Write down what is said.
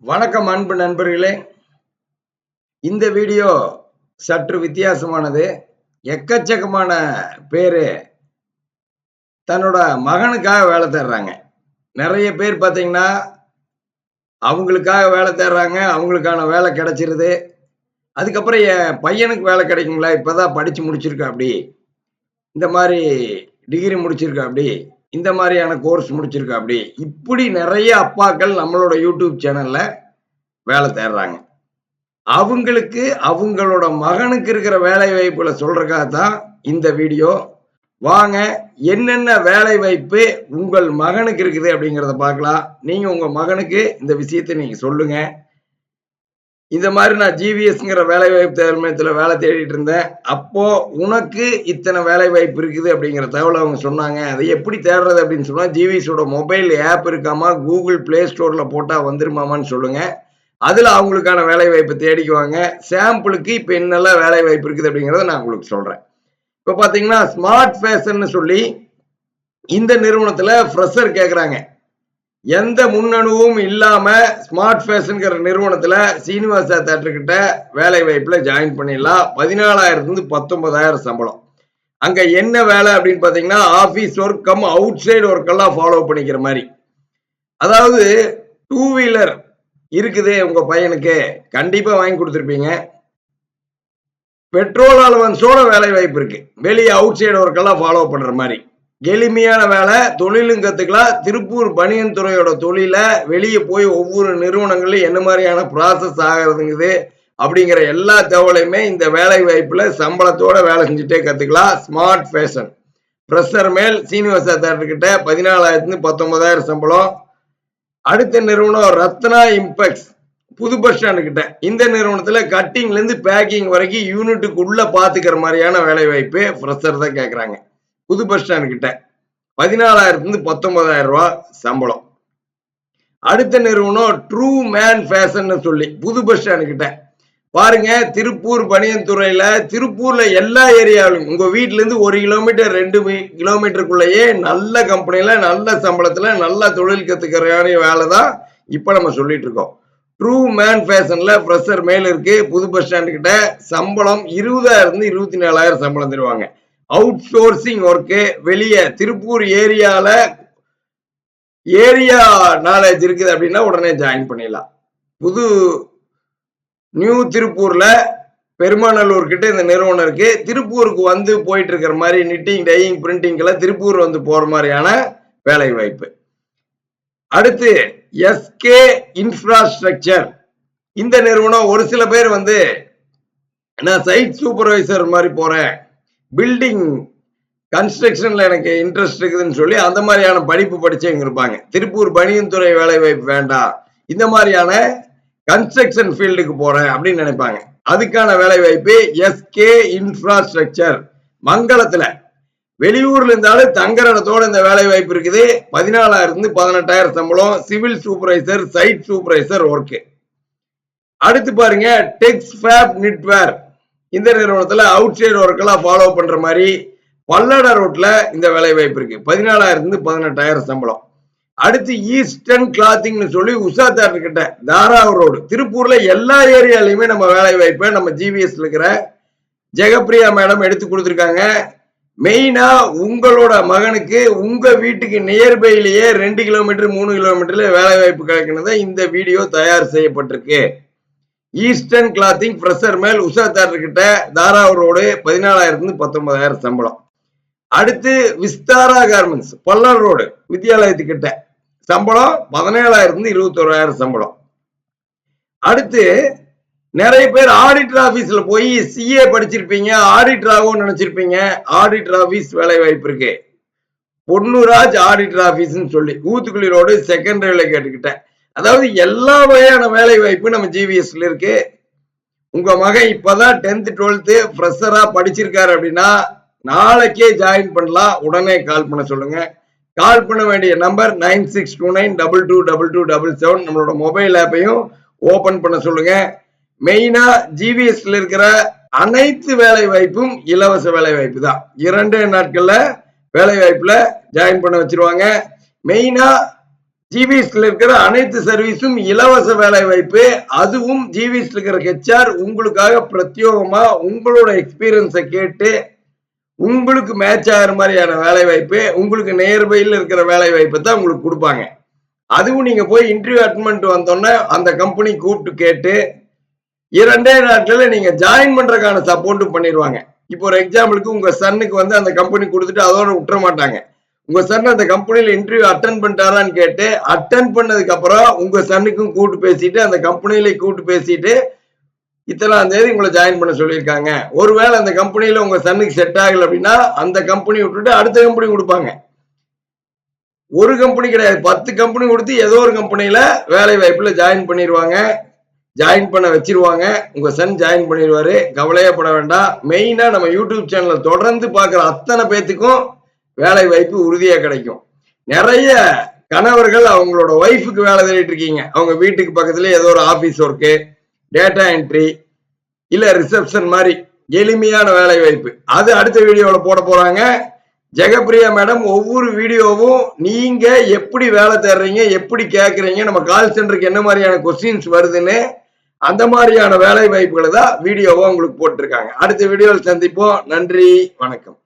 வணக்கம் அன்பு நண்பர்களே. இந்த வீடியோ சற்று வித்தியாசமானது. எக்கச்சக்கமான பேரு தன்னோட மகனுக்காக வேலை தேடுறாங்க. நிறைய பேர் பார்த்தீங்கன்னா அவங்களுக்காக வேலை தேடுறாங்க அவங்களுக்கான வேலை கிடைச்சிருது. அதுக்கப்புறம் என் பையனுக்கு வேலை கிடைக்குங்களா? இப்பதான் படிச்சு முடிச்சிருக்கா அப்படி. இந்த மாதிரி டிகிரி முடிச்சிருக்கா அப்படி. இந்த மாதிரியான கோர்ஸ் முடிச்சிருக்கா அப்படி. இப்படி நிறைய அப்பாக்கள் நம்மளோட யூடியூப் சேனல்ல வேலை தேடுறாங்க. அவங்களுக்கு அவங்களோட மகனுக்கு இருக்கிற வேலை வாய்ப்புல சொல்றதுக்காக தான் இந்த வீடியோ. வாங்க என்னென்ன வேலை வாய்ப்பு உங்கள் மகனுக்கு இருக்குது அப்படிங்கிறத பார்க்கலாம். நீங்க உங்க மகனுக்கு இந்த விஷயத்தை நீங்க சொல்லுங்க. இந்த மாதிரி நான் ஜிவிஎஸ்ங்கிற வேலை வாய்ப்பு தேர்மையத்தில் வேலை தேடிட்டு இருந்தேன். அப்போ உனக்கு இத்தனை வேலை வாய்ப்பு இருக்குது அப்படிங்கிற தகவலை அவங்க சொன்னாங்க. அதை எப்படி தேடுறது அப்படின்னு சொன்னால் ஜிவிஎஸோட மொபைல் ஆப் இருக்காமா கூகுள் பிளே ஸ்டோரில் போட்டால் வந்துருமாமான்னு சொல்லுங்க. அதில் அவங்களுக்கான வேலை வாய்ப்பு தேடிக்குவாங்க சாம்பிளுக்கு இப்போ என்னெல்லாம் வேலை வாய்ப்பு இருக்குது அப்படிங்கிறத நான் உங்களுக்கு சொல்கிறேன் இப்போ பார்த்தீங்கன்னா ஸ்மார்ட் ஃபேஷன் சொல்லி இந்த நிறுவனத்தில் ஃப்ரெஷர் கேட்குறாங்க எந்த முன்னணுவும் இல்லாம ஸ்மார்ட் ஃபேஷன்கிற நிறுவனத்துல சீனிவாசா தேட்டர்கிட்ட வேலை வாய்ப்புல ஜாயின் பண்ணிடலாம். பதினாலாயிரத்துல இருந்து பத்தொன்பதாயிரம் சம்பளம். அங்க என்ன வேலை அப்படின்னு பாத்தீங்கன்னா office work cum outside work எல்லாம் ஃபாலோ பண்ணிக்கிற மாதிரி. அதாவது டூ வீலர் இருக்குது உங்க பையனுக்கு. கண்டிப்பா வாங்கி கொடுத்துருப்பீங்க. பெட்ரோல் அலவன்ஸோட வேலை வாய்ப்பு இருக்கு. வெளியே அவுட் சைடு ஒர்க் எல்லாம் ஃபாலோ பண்ற மாதிரி. எளிமையான வேலை. தொழிலும் கத்துக்கலாம் திருப்பூர் பனியன் துறையோட தொழிலை வெளியே போய் ஒவ்வொரு நிறுவனங்கள்லயும் என்ன மாதிரியான ப்ராசஸ் ஆகிறதுங்குது அப்படிங்கிற எல்லா தகவலையுமே இந்த வேலை வாய்ப்புல சம்பளத்தோட வேலை செஞ்சுட்டே கத்துக்கலாம். ஸ்மார்ட் ஃபேஷன் ப்ரெஷர் மேல் சீனிவாசா தேட்டர் கிட்ட பதினாலாயிரத்துலேருந்து பத்தொன்பதாயிரம் சம்பளம். அடுத்த நிறுவனம் ரத்னா இம்பெக்ஸ். புது பஸ் ஸ்டாண்டுக்கிட்ட இந்த நிறுவனத்துல கட்டிங்ல இருந்து பேக்கிங் வரைக்கும் யூனிட்டுக்கு உள்ள பாத்துக்கிற மாதிரியான வேலை வாய்ப்பு ஃப்ரெஷர் தான் கேட்குறாங்க புது பஸ் ஸ்டாண்டு கிட்ட. பதினாலாயிரத்துல இருந்து பத்தொன்பதாயிரம் ரூபாய் சம்பளம். அடுத்த நிறுவனம் ட்ரூ மேன் ஃபேஷன் சொல்லி புது பஸ் ஸ்டாண்டு கிட்ட. பாருங்க திருப்பூர் பனியன்துறையில திருப்பூர்ல எல்லா ஏரியாவிலும் உங்க வீட்டுல இருந்து ஒரு கிலோமீட்டர் ரெண்டு மீ- கிலோமீட்டருக்குள்ளேயே நல்ல கம்பெனில நல்ல சம்பளத்துல நல்ல தொழில் கத்துக்கிற வேலை தான் இப்ப நம்ம சொல்லிட்டு இருக்கோம். ட்ரூ மேன் ஃபேஷன்ல ஃப்ரெஷர் மேல் இருக்கு புது பஸ் ஸ்டாண்டு கிட்ட சம்பளம் இருபதாயிரம் இருந்து இருபத்தி நாலாயிரம் சம்பளம் தருவாங்க. அவுட் சோர்சிங் ஒர்க்கு வெளியே திருப்பூர் ஏரியால ஏரியா நாலேஜ் இருக்குது அப்படின்னா உடனே ஜாயின் பண்ணிடலாம். புது நியூ திருப்பூர்ல பெருமாநல்லூர் கிட்ட இந்த நிறுவனம் இருக்கு. திருப்பூருக்கு வந்து போயிட்டு இருக்கிற மாதிரி நிட்டிங் டையிங் பிரிண்டிங்கெல்லாம் திருப்பூர் வந்து போற மாதிரியான வேலை வாய்ப்பு. அடுத்து எஸ்கே இன்ஃப்ராஸ்ட்ரக்சர் இந்த நிறுவனம் ஒரு சில பேர் வந்து நான் சைட் சூப்பர்வைசர் மாதிரி போறேன். பில்டிங் கன்ஸ்ட்ரக்ஷன்ல எனக்கு இன்ட்ரெஸ்ட் இருக்குதுன்னு சொல்லி அந்த மாதிரியான படிப்பு படிச்சவங்க இருப்பாங்க. திருப்பூர் பனியன் துறை வேலை வாய்ப்பு வேண்டாம் இந்த மாதிரியான கன்ஸ்ட்ரக்ஷன் ஃபீல்டுக்கு போறேன் அப்படின்னு நினைப்பாங்க. அதுக்கான வேலை வாய்ப்பு எஸ்கே இன்ஃப்ராஸ்ட்ரக்சர் மங்களத்துல வெளியூர்ல இருந்தாலும் தங்குற இடத்தோட இந்த வேலை வாய்ப்பு இருக்குது. பதினாலாயிரம் இருந்து பதினெட்டாயிரம் சம்பளம் civil supervisor site supervisor work அடுத்து பாருங்க டெக்ஸ் ஃபேப் நிட்வேர் இந்த நிறுவனத்துல அவுட் சைடு ஒர்க்கெல்லாம் ஃபாலோ பண்ற மாதிரி பல்லட ரோட்ல இந்த வேலை வாய்ப்பு இருக்கு. பதினாலாயிரம் இருந்து பதினெட்டாயிரம் சம்பளம். அடுத்து ஈஸ்டர்ன் கிளாத்திங்னு சொல்லி உஷா தேட்டர் கிட்ட தாராவூர் ரோடு திருப்பூர்ல எல்லா ஏரியாலையுமே நம்ம வேலை வாய்ப்பை நம்ம ஜிவிஎஸ்ல இருக்கிற ஜெகப்பிரியா மேடம் எடுத்து கொடுத்துருக்காங்க. மெயினா உங்களோட மகனுக்கு உங்க வீட்டுக்கு நியர்பைலேயே ரெண்டு கிலோமீட்டர் மூணு கிலோமீட்டர்ல வேலை வாய்ப்பு கிடைக்கணும் இந்த வீடியோ தயார் செய்யப்பட்டிருக்கு. ஈஸ்டர்ன் கிளாத்திங் ஃப்ரெஷர் மேல் உஷா தேட்டர் கிட்ட தாராவூர் ரோடு பத்தொன்பதாயிரம் சம்பளம். அடுத்து விஸ்தாரா கார்மெண்ட்ஸ் பல்லர் ரோடு வித்யாலயத்துக்கிட்ட சம்பளம் பதினேழாயிரத்து இருபத்தோராயிரம் சம்பளம். அடுத்து நிறைய பேர் ஆடிட்டர் ஆபீஸ்ல போய் சிஏ படிச்சிருப்பீங்க ஆடிட்டர் ஆகும் நினைச்சிருப்பீங்க ஆடிட்டர் ஆபீஸ் வேலை வாய்ப்பு இருக்கு. பொன்னுராஜ் ஆடிட்டர் ஆஃபீஸ்ன்னு சொல்லி ஊத்துக்குழி ரோடு செகண்ட் கேட்டுக்கிட்டேன். அதாவது எல்லா வகையான வேலை வாய்ப்பு நம்ம ஜிவிஎஸ்ல இருக்கு. உங்க மகன் இப்பதான் டென்த் டுவெல்த்து ஃப்ரெஷரா படிச்சிருக்காரு அப்படின்னா நாளைக்கே ஜாயின் பண்ணலாம். உடனே கால் பண்ண சொல்லுங்க. கால் பண்ண வேண்டிய number nine six two nine double two double two double seven நம்மளோட மொபைல் ஆப்பையும் ஓபன் பண்ண சொல்லுங்க. மெயினா ஜிவிஎஸ்ல இருக்கிற அனைத்து வேலை வாய்ப்பும் இலவச வேலை வாய்ப்பு தான். இரண்டு நாட்கள்ல வேலை வாய்ப்புல ஜாயின் பண்ண வச்சிருவாங்க. மெயினா ஜிவிஎஸ்ல இருக்கிற அனைத்து சர்வீஸும் இலவச வேலை வாய்ப்பு. அதுவும் ஜிவிஎஸ்ல இருக்கிற ஹெச்ஆர் உங்களுக்காக பிரத்யோகமா உங்களோட எக்ஸ்பீரியன்ஸை கேட்டு உங்களுக்கு மேட்ச் ஆகிற மாதிரியான வேலை வாய்ப்பு உங்களுக்கு நியர்பையில் இருக்கிற வேலை வாய்ப்பை தான் உங்களுக்கு கொடுப்பாங்க. அதுவும் நீங்கள் போய் இன்டர்வியூ அட்மெண்ட் வந்தோன்னே அந்த கம்பெனி கூப்பிட்டு கேட்டு இரண்டே நாட்களில் நீங்கள் ஜாயின் பண்ணுறதுக்கான சப்போர்ட்டும் பண்ணிடுவாங்க. இப்போ ஒரு எக்ஸாம்பிளுக்கு உங்கள் சன்னுக்கு வந்து அந்த கம்பெனி கொடுத்துட்டு அதோட விட்டுற மாட்டாங்க. உங்க சன் அந்த கம்பெனியில இன்டர்வியூ அட்டன் பண்ணிட்டாரான்னு கேட்டு அட்டன் பண்ணதுக்கு அப்புறம் உங்க சன்னுக்கும் கூட்டு பேசிட்டு அந்த கம்பெனியில கூட்டு பேசிட்டு இத்தனாம் தேதி உங்களை ஜாயின் பண்ண சொல்லியிருக்காங்க. ஒருவேளை அந்த கம்பெனியில உங்க சன்னுக்கு செட் ஆகல அப்படின்னா அந்த கம்பெனி விட்டுட்டு அடுத்த கம்பெனி கொடுப்பாங்க. ஒரு கம்பெனி கிடையாது. பத்து கம்பெனி கொடுத்து ஏதோ ஒரு கம்பெனியில வேலை வாய்ப்புல ஜாயின் பண்ணிடுவாங்க ஜாயின் பண்ண வச்சிருவாங்க. உங்க சன் ஜாயின் பண்ணிடுவாரு கவலையே பட வேண்டாம் மெயினா நம்ம யூடியூப் சேனலை தொடர்ந்து பார்க்குற அத்தனை பேத்துக்கும் வேலை வாய்ப்பு உறுதியா கிடைக்கும். நிறைய கணவர்கள் அவங்களோட ஒய்ஃபுக்கு வேலை தேடிட்டு இருக்கீங்க. அவங்க வீட்டுக்கு பக்கத்துல ஏதோ ஒரு ஆபீஸ் ஒர்க்கு டேட்டா என்ட்ரி இல்ல ரிசப்ஷன் மாதிரி எளிமையான வேலை வாய்ப்பு. அது அடுத்த வீடியோல போட போறாங்க. ஜெகப்பிரியா மேடம் ஒவ்வொரு வீடியோவும் நீங்க எப்படி வேலை தேடுறீங்க எப்படி கேட்குறீங்க நம்ம கால் சென்டருக்கு என்ன மாதிரியான கொஸ்டின்ஸ் வருதுன்னு அந்த மாதிரியான வேலை வாய்ப்புகளை தான் வீடியோவை உங்களுக்கு போட்டிருக்காங்க. அடுத்த வீடியோவில் சந்திப்போம். நன்றி வணக்கம்.